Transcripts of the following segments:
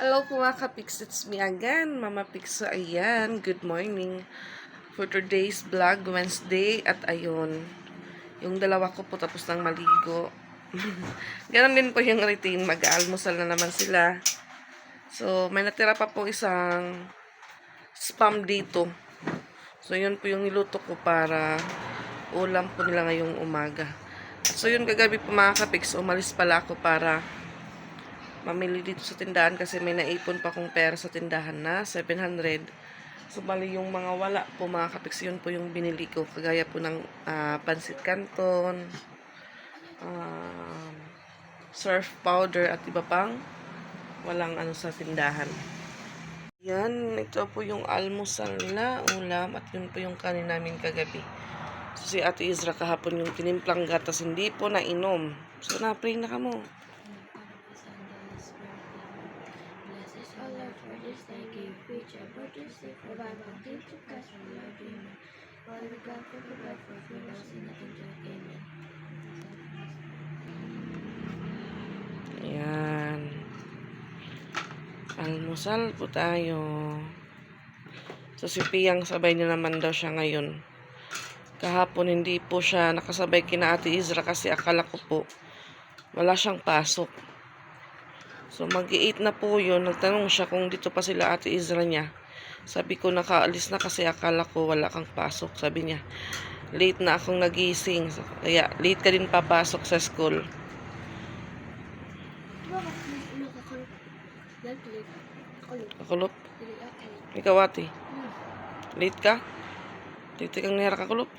Hello po mga kapix, it's me again, Mama Pixo, ayan, good morning. For today's vlog, Wednesday, at ayun, yung dalawa ko po tapos nang maligo. Ganon din po yung routine, mag-almusal na naman sila. So, may natira pa po isang spam dito. So, yun po yung niluto ko para ulam po nila ngayong umaga. So, yun kagabi po mga kapix, umalis pala ako para mamili dito sa tindahan kasi may naipon pa kong pera sa tindahan na 700. So, bali yung mga wala po mga kapix, yun po yung binili ko. Kagaya po ng ah, pansit canton, um, surf powder at iba pang walang ano sa tindahan. Yan, ito po yung almusal nila, ulam, at yun po yung kanin namin kagabi. So, si Ate Izra kahapon yung tinimplang gatas, hindi po nainom. So, na-pray na ka mo. Bless us, O Lord, for this thy gift, for Bible, give to us from Lord, amen. Father God, for for us, we know sin nothing to amen. Ayan. Almusal po tayo. So, si Piyang sabay niya naman daw siya ngayon. Kahapon hindi po siya nakasabay kina Ate Izra kasi akala ko po wala siyang pasok. So, mag-i-8 na po yun. Nagtanong siya kung dito pa sila Ate Izra niya. Sabi ko, nakaalis na kasi akala ko wala kang pasok. Sabi niya, late na akong nagising. Kaya, late ka din papasok sa school. Kakulop. Ako. Ikaw, ate. Late ka? Late kang nihara kakulop.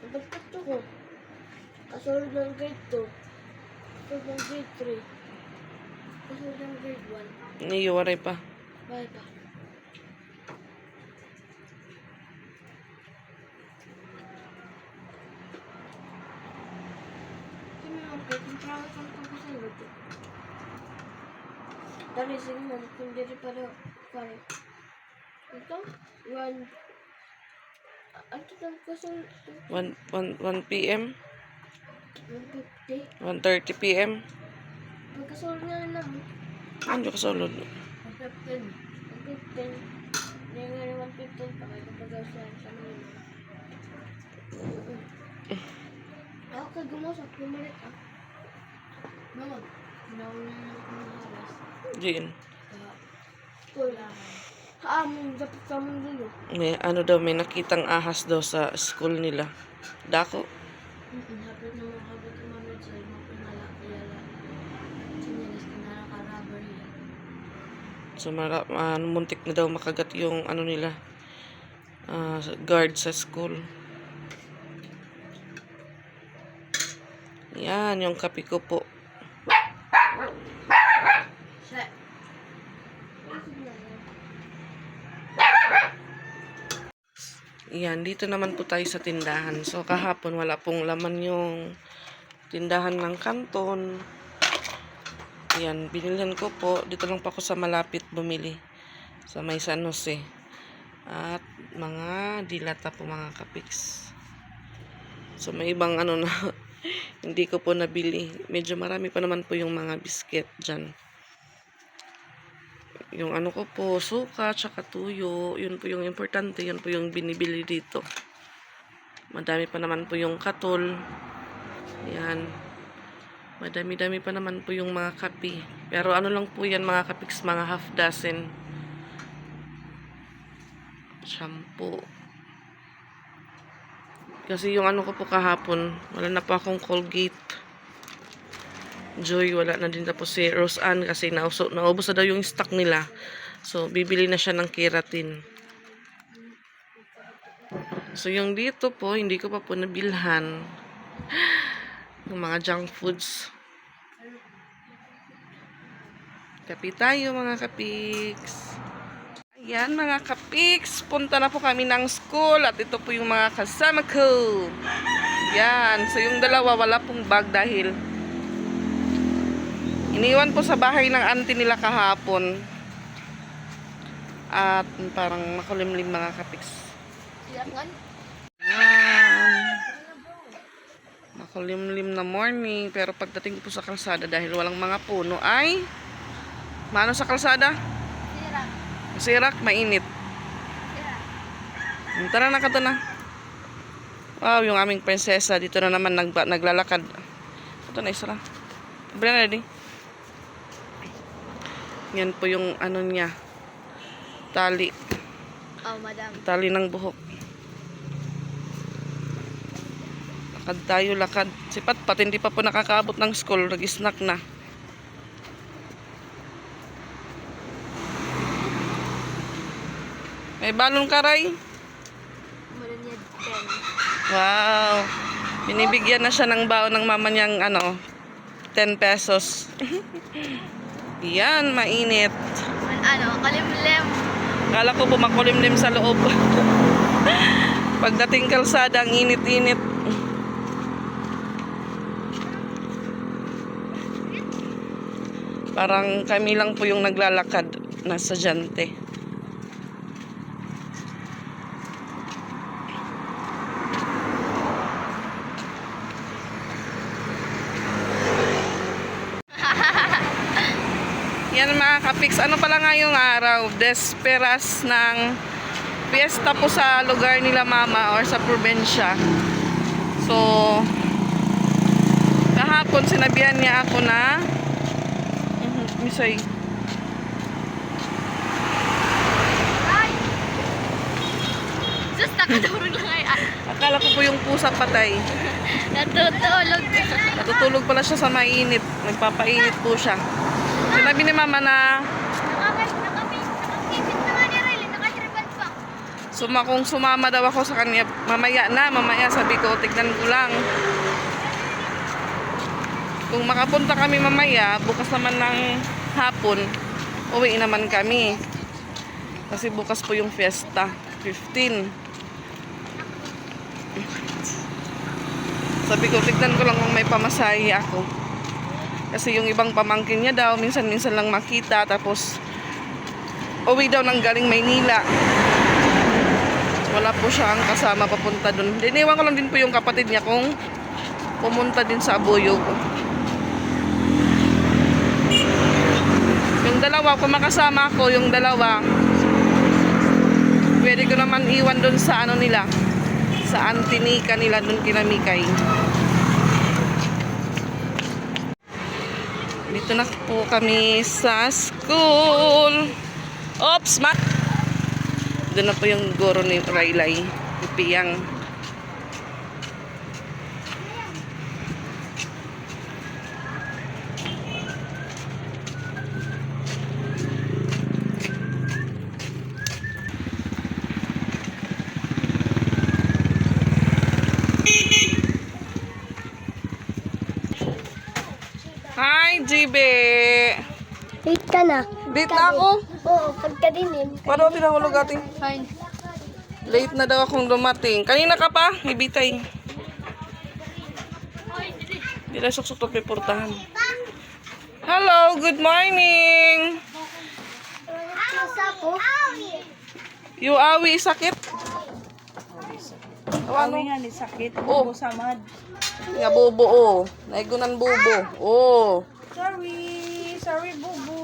Nagpagkat ko. Kasunod ng grade 2. Kasunod ng grade 3. Kasunod ng grade 1. Niiwaray pa. Bye bye. Dali, sige mo. Kung dito pala, pare. Ito, one. Ang kitang kasi... 1 p.m.? 1.50? 1.30 p.m.? Pagkasulod na lang. Ah, ano kasulod? 15. 15. Hindi nga naman 15 pa kayo kapagaw sa sa mga Ako kay gumasak, lumalit ah. Naman, nauna na ako ng haras. Jin. Kulangan. Kaamon. May ano daw, may nakitang ahas daw sa school nila. Dako. Mm-hmm. So, mara, ano, muntik na daw makagat yung ano nila. ah, guard sa school. Yan, yung kape ko po. Yan, dito naman po tayo sa tindahan. So, kahapon wala pong laman yung tindahan ng kanton. Yan, binilhan ko po. Dito lang po ako sa malapit bumili. Sa may San Jose. At mga dilata po mga kapiks. So, may ibang ano na hindi ko po nabili. Medyo marami pa naman po yung mga biscuit dyan. Yung ano ko po, suka, tsaka tuyo, yun po yung importante, yun po yung binibili dito. Madami pa naman po yung katol. Yan. Madami-dami pa naman po yung mga kapi. Pero ano lang po yan mga kapiks, mga half dozen. Shampoo. Kasi yung ano ko po kahapon, wala na po akong Colgate. Joy, wala na din tapos si Rose Ann kasi nauso, naubos na daw yung stock nila. So, bibili na siya ng keratin. So, yung dito po, hindi ko pa po nabilhan. Yung mga junk foods. Kapi tayo mga kapiks. Ayan mga kapiks, punta na po kami ng school at ito po yung mga kasama ko. Yan, so yung dalawa wala pong bag dahil Iniwan po sa bahay ng auntie nila kahapon. At parang makulimlim mga kapiks. Silangan? Yan. Makulimlim na morning. Pero pagdating po sa kalsada dahil walang mga puno ay Maano sa kalsada? Sira. Sirak, mainit. Sira. Tara na ka na. Wow, yung aming prinsesa. Dito na naman nagba, naglalakad. Ito na isa lang. Na ready. Yan po yung ano niya. Tali. Oh, madam. Tali ng buhok. Lakad tayo, lakad. Si Patpat, hindi pa po nakakaabot ng school. Nag-snack na. May balon ka, Ray? Mulunod 10. Wow. Binibigyan na siya ng baon ng mama niyang ano, 10 pesos. Yan, mainit. An ano, kalimlim. Kala ko bumakulimlim sa loob. Pagdating kalsada, ang init-init. Parang kami lang po yung naglalakad nasa jante. Yan mga kapiks, ano pala ngayong araw? Desperas ng piyesta po sa lugar nila mama or sa probinsya. So, kahapon sinabihan niya ako na Misay, Ay! Sus, nakatulog lang ay. akala ko po yung pusa patay. Natutulog. Natutulog pala siya sa mainit. Nagpapainit po siya. Sinabi ni mama na Nakakapit, nakakipit na nga ni Riley. Nakatribal pa. suma, kung sumama daw ako sa kanya, mamaya na, mamaya sabi ko, tignan ko lang. Kung makapunta kami mamaya, bukas naman ng hapon, uwi naman kami. Kasi bukas po yung fiesta, 15. Sabi ko, tignan ko lang kung may pamasahe ako. Kasi yung ibang pamangkin niya daw, minsan-minsan lang makita, tapos uwi daw ng galing Maynila. Wala po siyang kasama papunta doon. Diniwan ko lang din po yung kapatid niya kung pumunta din sa Abuyog. Dalawa, kung makasama ko, yung dalawa, pwede ko naman iwan doon sa ano nila, sa Antinika nila doon kina Mikay. Dito na po kami sa school. Oops, ma! Doon na po yung guro ni Raylay. Yung Piyang. Hi, GB! Late ka na. Date na ako. Oo, pagkadilim. Paano tinahulog ating? Fine. Late na daw akong dumating. Kanina ka pa? Ibitay. Hindi na suksok may portahan. Hello, good morning. You awi sakit? Ano? Awi nga ni sakit, Oh. bubo samad. Nga bubo oh. Naigunan bubo. Oh. Sorry, sorry bubo.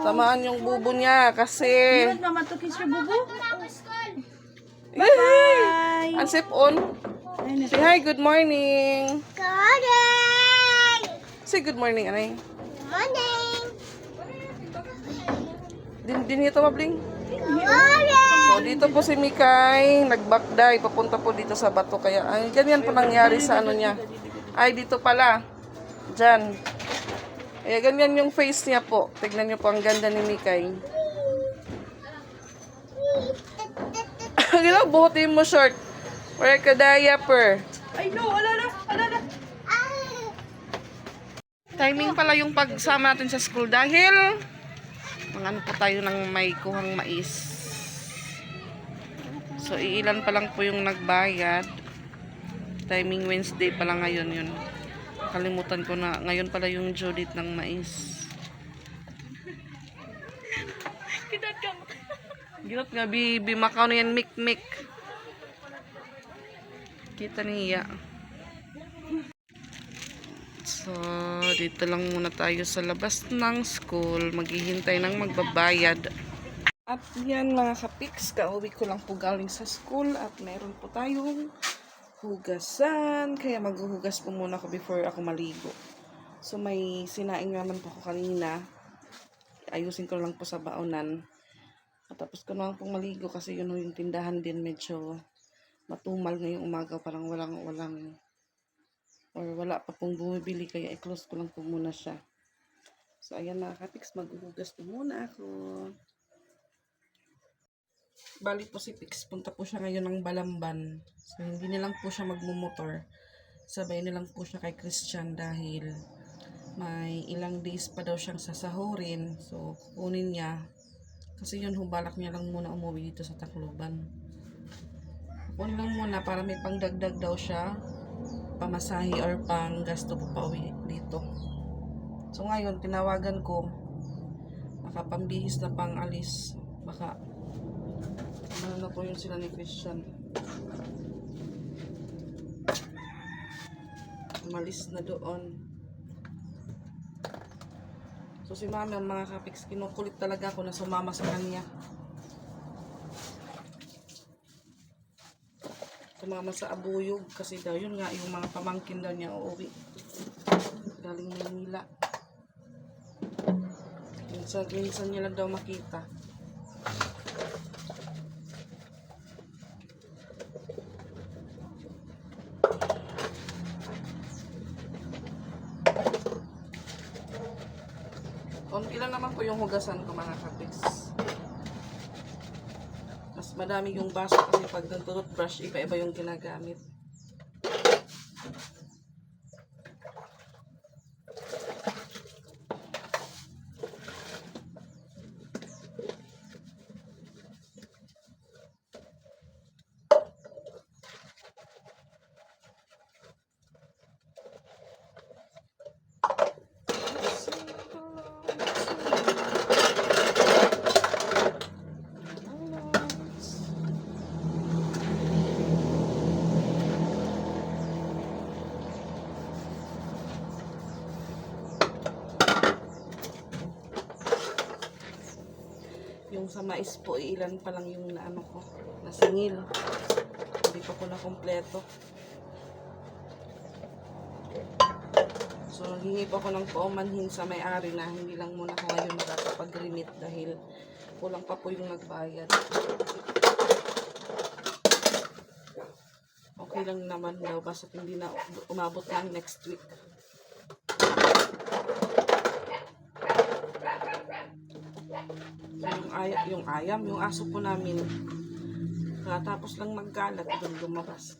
Natamaan yung bubo niya kasi. Hindi naman to kiss your bubo. Yay! Bye. Ansip on. Ay, Say hi, good morning. Morning! Say good morning, anay. Morning! Din, din ito mabling. Morning! So, dito po si Mikay, nagbakday, papunta po dito sa bato. Kaya, ay, ganyan po nangyari sa ano niya. Ay, dito pala. Diyan. Kaya ganyan yung face niya po. Tignan niyo po, ang ganda ni Mikay. Gila, buhatin mo short. Wear ka diaper. Ay no, alala, alala. Timing pala yung pagsama natin sa school dahil mga ano po tayo ng may kuhang mais. So, iilan pa lang po yung nagbayad. Timing Wednesday pala ngayon yun. Kalimutan ko na. Ngayon pala yung due date ng mais. Ginat nga, bibi. Makaw na yan, mik-mik. Kita niya. So, dito lang muna tayo sa labas ng school. Maghihintay ng magbabayad. At yan mga kapiks, kauwi ko lang po galing sa school at meron po tayong hugasan. Kaya maghuhugas po muna ako before ako maligo. So may sinaing naman po ako kanina. Ayusin ko lang po sa baonan. At tapos ko naman pong maligo kasi yun yung tindahan din medyo matumal ngayong umaga. Parang walang walang or wala pa pong bumibili kaya i-close ko lang po muna siya. So ayan mga kapiks, maghuhugas po muna ako. Bali po si Pix, punta po siya ngayon ng Balamban. So, hindi na lang po siya magmumotor. Sabay na lang po siya kay Christian dahil may ilang days pa daw siyang sasahurin. So, kukunin niya. Kasi yun, hubalak niya lang muna umuwi dito sa Tacloban. Kukunin lang muna para may pangdagdag daw siya. Pamasahe or pang gasto po pa dito. So, ngayon, tinawagan ko. Nakapambihis na pang alis. Baka ano po yun sila ni Christian. Umalis na doon. So si mami, ang mga kapiks, kinukulit talaga ako na sumama sa kanya. Sumama sa abuyog kasi daw yun nga yung mga pamangkin daw niya uuwi. Galing Manila. Minsan, minsan niya lang daw makita. Konti lang naman po yung hugasan ko mga kapits. Mas madami yung baso kasi pag nagtututbrush, iba-iba yung ginagamit. Yung sa mais po, ilan pa lang yung naano ko, nasingil. Hindi pa po na kompleto. So, hingi po ako ng paumanhin sa may-ari na hindi lang muna ako ngayon makakapag-remit dahil kulang pa po yung nagbayad. Okay lang naman daw basta hindi na umabot ng next week. Yung, ay yung ayam, yung aso po namin. Katapos lang magkalat, doon lumabas.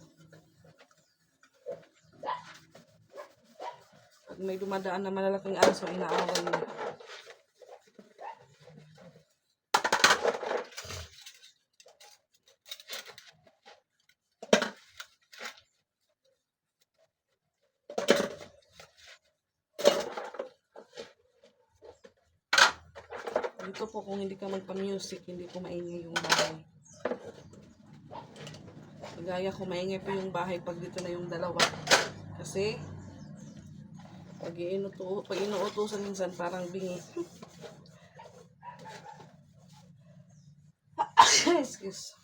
Pag may dumadaan na malalaking aso, inaaway niya. Dito po, kung hindi ka magpa-music, hindi ko maingay yung bahay. Kagaya ko, maingay po yung bahay pag dito na yung dalawa. Kasi, pag, inuto, pag inuutosan minsan, parang bingi. Excuse.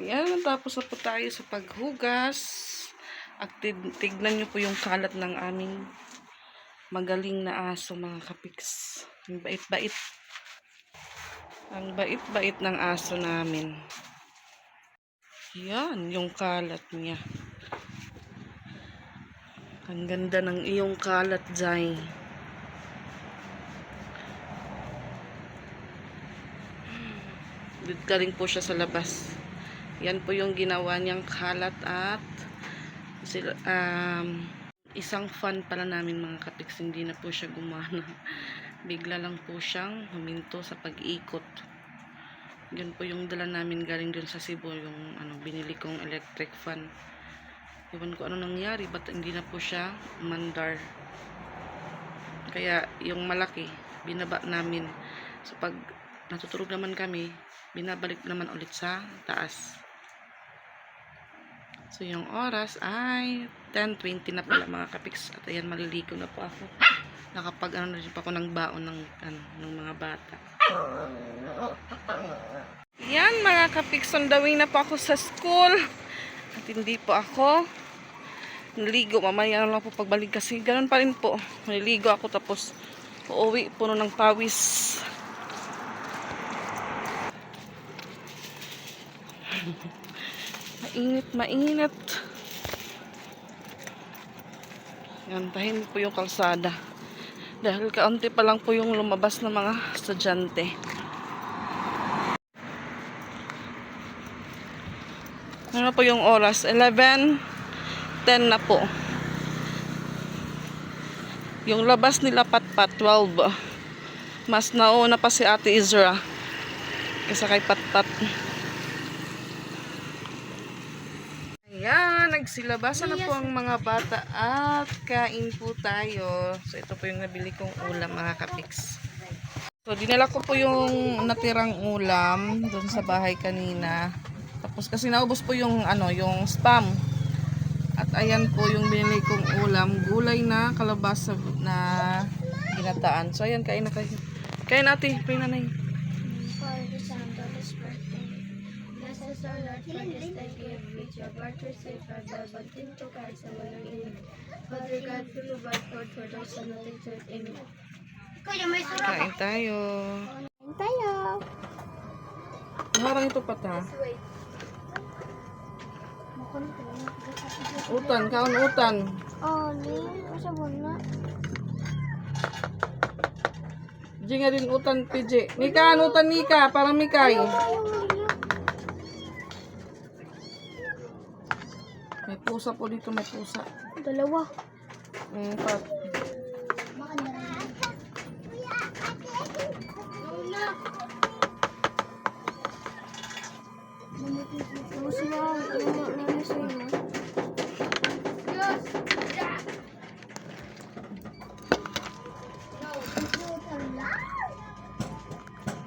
Yan, tapos na po tayo sa paghugas. At tig- tignan nyo po yung kalat ng aming magaling na aso mga kapiks. Ang bait-bait. Ang bait-bait ng aso namin. Yan, yung kalat niya. Ang ganda ng iyong kalat, Zay. Dito rin po siya sa labas. Yan po yung ginawa niyang kalat at um, isang fan pala namin mga kapiks. Hindi na po siya gumana. Bigla lang po siyang huminto sa pag-ikot. Yun po yung dala namin galing dun sa Cebu. Yung ano, binili kong electric fan. Iwan ko ano nangyari, ba't hindi na po siya mandar. Kaya yung malaki, binaba namin. So pag natutulog naman kami, binabalik naman ulit sa taas. So yung oras ay 10.20 na pala mga kapiks. At ayan, maliligo na po ako. Nakapag ano na rin pa ako ng baon ng, ano, ng mga bata. Yan mga kapiks, way na po ako sa school. At hindi po ako naligo. Mamaya lang po pagbalik kasi ganun pa rin po. Naliligo ako tapos uuwi puno ng pawis. mainit, mainit. Yan, tahimik po yung kalsada. Dahil kaunti pa lang po yung lumabas ng mga estudyante. Ano po yung oras? 11, 10 na po. Yung labas nila patpat, 12. Mas nauna pa si Ate Izra. Kaysa kay patpat. Nagsilabasan na po ang mga bata at kain po tayo. So, ito po yung nabili kong ulam, mga kapiks. So, dinala ko po yung natirang ulam doon sa bahay kanina. Tapos kasi naubos po yung ano, yung spam. At ayan po yung binili kong ulam, gulay na kalabasa na ginataan. So, ayan, kain na kayo. Kain natin, kain nanay. For the his birthday. Bless us, O Lord, for this thy gift, which your word received for the baptism to Christ and walang inig. Father God, we provide food for those who not exert. Amen. Kain tayo. Tayo! Harang ito pata. Utan, kaon utan. Oh, ni, masa muna. Di nga din utan, PJ. Nika, ano utan, Nika? Parang Mikay. May pusa po dito, may pusa. Dalawa. Mm, pat.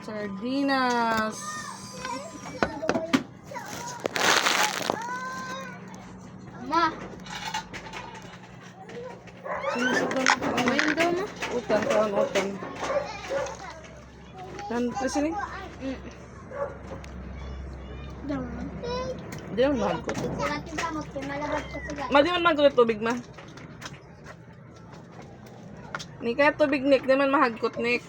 Sardinas. Ma, Sinusudan ko ang ayun daw ma. Utan, kaon utan. Kan, kasi ni? Daw ma. Di naman mahal ko. Ma, di man mahal ko tubig, ma. Nika, tubig, Nick. Di man mahagkot, Nick.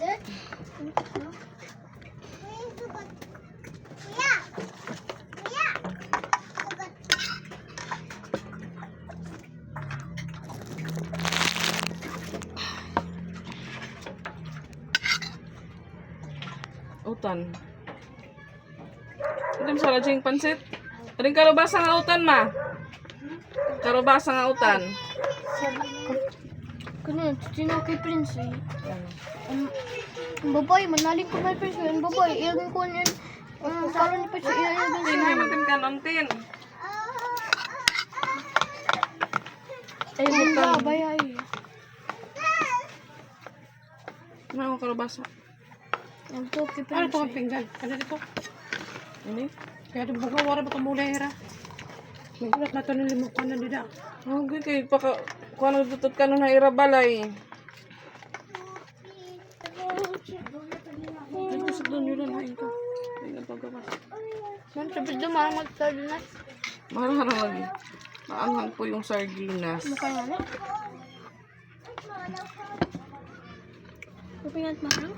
Utan. Ito sa rajing pansit. Ring karubasa nga utan, ma. Karubasa nga utan. Kuno, tinaw kay Prince eh. Ang babae, manaling ko may Prince. Ang babae, iyan ko niyan. Ang karon pa siya, iyan ko Tin, hay matin ka nun, tin. Ay, bunda, bayay. May ako karubasa. Ang to kay Ano Prince. ito ang pinggan? Ano dito? Ini? Kaya ito baga wala ba itong mulera? Magulat na ito nilimukan na nila. Oh, good kay paka kuha na tutut ka nung nairabalay. Ito sa doon yun lang ito. Ay, napagawas. Man, sabi doon, marang mag-sardinas. Marang lagi. Maanghang po yung sardinas. Mukha nga na. Kupingat marang?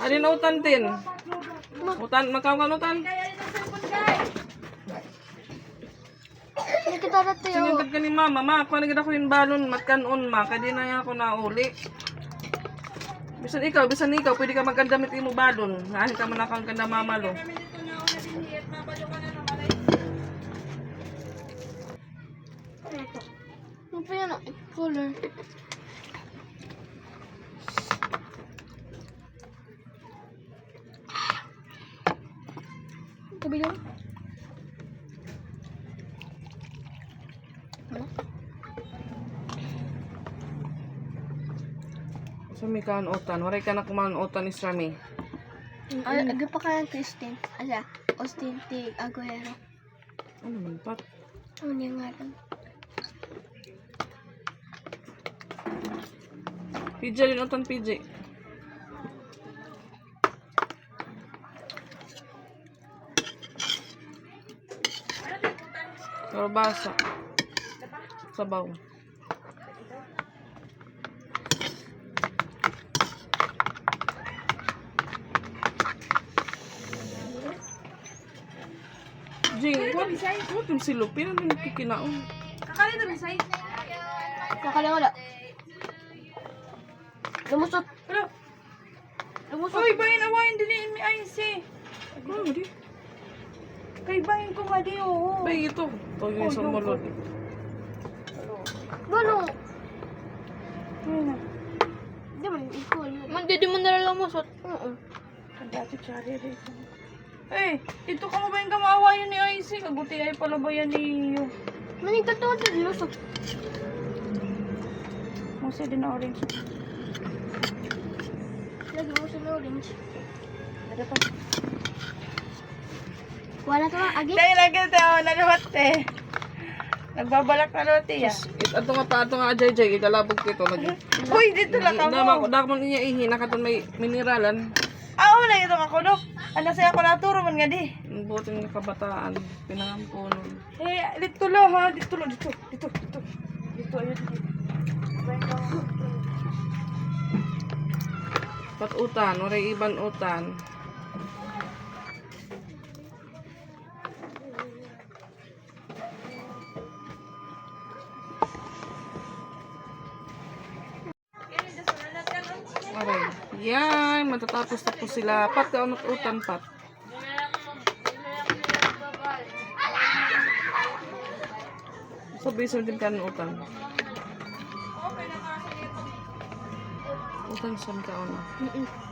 Alin na utan, tin? Utan, makaw utan. Hindi kita dati oh. Sinagad ka ni mama, ma, kuha na gid ako yung balon, matkanon, ma, kaya di na ako nauli. Bisan ikaw, bisan ikaw, pwede ka magkandamit mo balon. Nahin ka man akong ganda mamalo. Ano pa yan? Color. tubig yun? Ano? Sa may kanutan. Waray ka na kumanutan ni Srami. Ay, agad pa ka ng Christine. Asa? Austin T. Aguero. Ano man pat? Ano niya nga lang? PJ, linutan PJ. Kalabasa. Sabaw. Jing, What yung silupin? Ano yung kikinaon? Kakalang wala. Lumusot. Ano? Lumusot. Uy, bayan awayin din ni IC. Ano, di? Kay bayan ko nga di, oo. Bay, ito. Ito yung isang mulod. Balo. Ayun na. Di man, ikaw. Mandi, di mo na lang lumusot. Oo. Ang dati tsari rito. Eh, ito ka mo ba yung kamawayan ni IC? Kaguti ay pala ba yan ni... Maning totoo din, lumusot. Masa din na orange. Lagi mo sa orange. Ada pa. Wala to nga, agi. Dahil lagi ito, naluhat eh. Nagbabalak na lote ya. It, ato nga pa, ato nga ajay jay, ikalabog kito. Lagi. Uy, dito lang ka Dama, mo. dama niya ihi, nakaton may mineralan. Ah, wala ito ka ko, no? Ano sa'yo ako naturo man nga di. Ang buti ng kabataan, pinangampunon. Eh, dito lo ha, dito lo, dito, dito, dito. Dito, ayun. Patutan, waray iban utan. Aray. Yan, matatapos na po sila. Pat, kaunot utan, pat. Sabi sa din kan utan. Utan sa kaon. Mm-mm.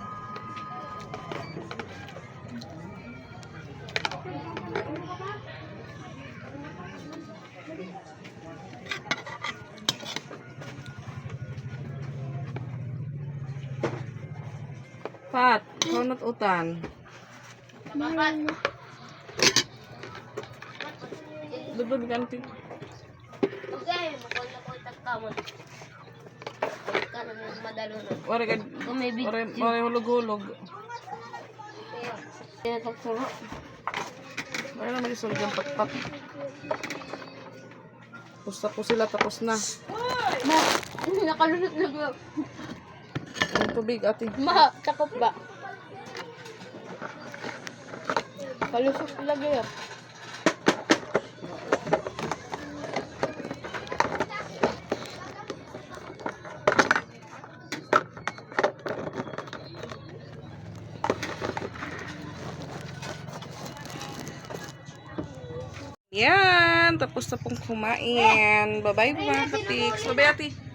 Pat, kaunot utan. Dudod ganti. Okay, makul na ko tagkamon. Karon madalo na. Wari ka, wari, wari hulog-hulog. Kaya tagsuro. Wala naman isang dyan pat-pat. Na po sila, tapos na. Ma, nakalusot na ba? Tubig, ate. Ma, takot ba? Kalusot lagi yan. Yan, tapos na pong kumain. Bye-bye mga katiks. Bye-bye, ate.